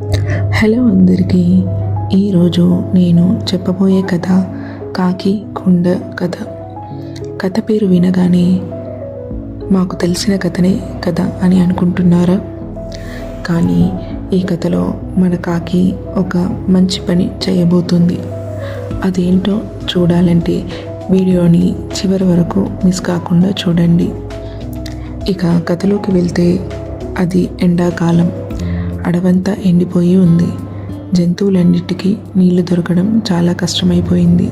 Hello అందరికీ ఈరోజు నేను చెప్పబోయే కథ కాకి కుండ కథ. కథ పేరు వినగానే మాకు తెలిసిన కథనే కథ అని అనుకుంటున్నారా? కానీ ఈ కథలో మన కాకి ఒక మంచి పని చేయబోతుంది. అదేంటో చూడాలంటే వీడియోని చివరి వరకు మిస్ కాకుండా చూడండి. ఇక కథలోకి వెళ్తే అది ఎండాకాలం. అడవంతా ఎండిపోయి ఉంది. జంతువులన్నిటికీ నీళ్ళు దొరకడం చాలా కష్టమైపోయింది.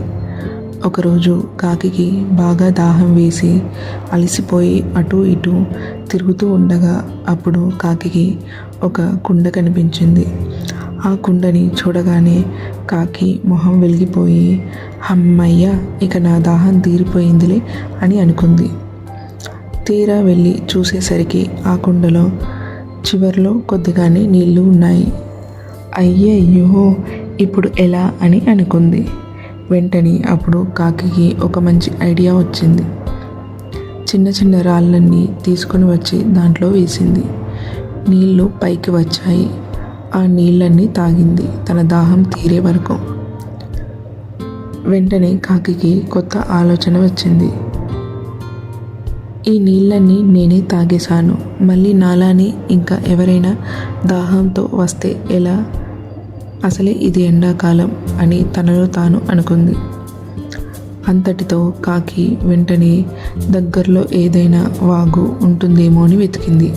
ఒకరోజు కాకికి బాగా దాహం వేసి అలసిపోయి అటు ఇటు తిరుగుతూ ఉండగా అప్పుడు కాకికి ఒక కుండ కనిపించింది. ఆ కుండని చూడగానే కాకి మొహం వెలిగిపోయి అమ్మయ్య ఇక నా దాహం తీరిపోయిందిలే అని అనుకుంది. తీరా వెళ్ళి చూసేసరికి ఆ కుండలో చివర్లో కొద్దిగానే నీళ్ళు ఉన్నాయి. అయ్యయ్యో ఇప్పుడు ఎలా అని అనుకుంది. వెంటనే అప్పుడు కాకికి ఒక మంచి ఐడియా వచ్చింది. చిన్న చిన్న రాళ్ళన్నీ తీసుకొని వచ్చి దాంట్లో వేసింది. నీళ్ళు పైకి వచ్చాయి. ఆ నీళ్ళన్నీ తాగింది తన దాహం తీరే వరకు. వెంటనే కాకికి కొత్త ఆలోచన వచ్చింది. ఈ నీళ్ళన్నీ నేనే తాగేశాను. మళ్ళీ నాలానే ఇంకా ఎవరైనా దాహంతో వస్తే ఎలా? అసలే ఇది ఎండాకాలం అని తనలో తాను అనుకుంది. అంతటితో కాకి వెంటనే దగ్గరలో ఏదైనా వాగు ఉంటుందేమో అని వెతికింది.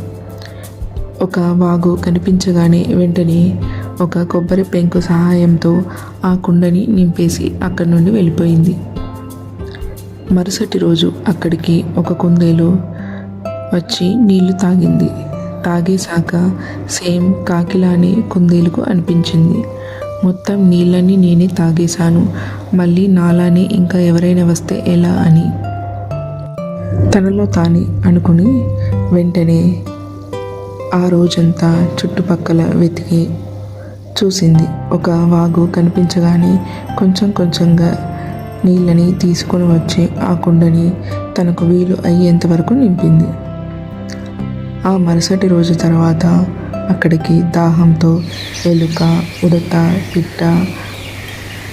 ఒక వాగు కనిపించగానే వెంటనే ఒక కొబ్బరి పెంకు సహాయంతో ఆ కుండని నింపేసి అక్కడి నుండి వెళ్ళిపోయింది. మరుసటి రోజు అక్కడికి ఒక కుందేలు వచ్చి నీళ్ళు తాగింది. తాగేశాక సేమ్ కాకిలానే కుందేలుకు అనిపించింది. మొత్తం నీళ్ళని నేనే తాగేశాను. మళ్ళీ నాలానే ఇంకా ఎవరైనా వస్తే ఎలా అని? తనలో తానే అనుకుని వెంటనే ఆ రోజంతా చుట్టుపక్కల వెతికి చూసింది. ఒక వాగు కనిపించగానే కొంచెం కొంచెంగా నీళ్ళని తీసుకొని వచ్చి ఆ కుండని తనకు వీలు అయ్యేంత వరకు నింపింది. ఆ మరుసటి రోజు తర్వాత అక్కడికి దాహంతో ఎలుక ఉడత పిట్ట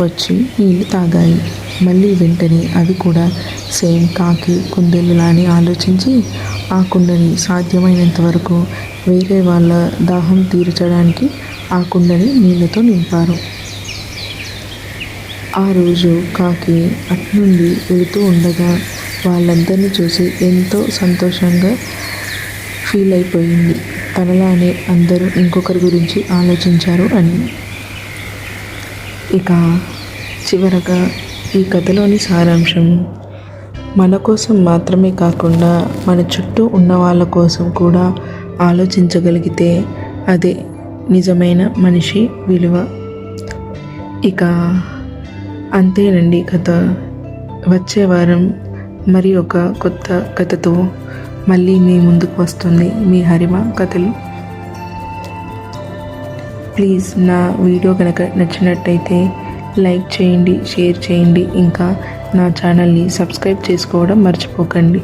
వచ్చి నీళ్ళు తాగాయి. మళ్ళీ వెంటనే అవి కూడా సేమ్ కాకి కుందేలులాని ఆలోచించి ఆ కుండని సాధ్యమైనంత వరకు వేరే వాళ్ళ దాహం తీర్చడానికి ఆ కుండని నీళ్ళతో నింపారు. ఆ రోజు కాకి అట్నుండి వెళుతూ ఉండగా వాళ్ళందరినీ చూసి ఎంతో సంతోషంగా ఫీల్ అయిపోయింది. తనలానే అందరూ ఇంకొకరి గురించి ఆలోచించారు అని. ఇక చివరగా ఈ కథలోని సారాంశం. మన కోసం మాత్రమే కాకుండా మన చుట్టూ ఉన్న వాళ్ళ కోసం కూడా ఆలోచించగలిగితే అదే నిజమైన మనిషి విలువ. ఇక అంతేనండి కథ. వచ్చే వారం మరి ఒక కొత్త కథతో మళ్ళీ మీ ముందుకు వస్తుంది మీ హరిమ కథలు. ప్లీజ్ నా వీడియో కనుక నచ్చినట్టయితే లైక్ చేయండి షేర్ చేయండి. ఇంకా నా ఛానల్ని సబ్స్క్రైబ్ చేసుకోవడం మర్చిపోకండి.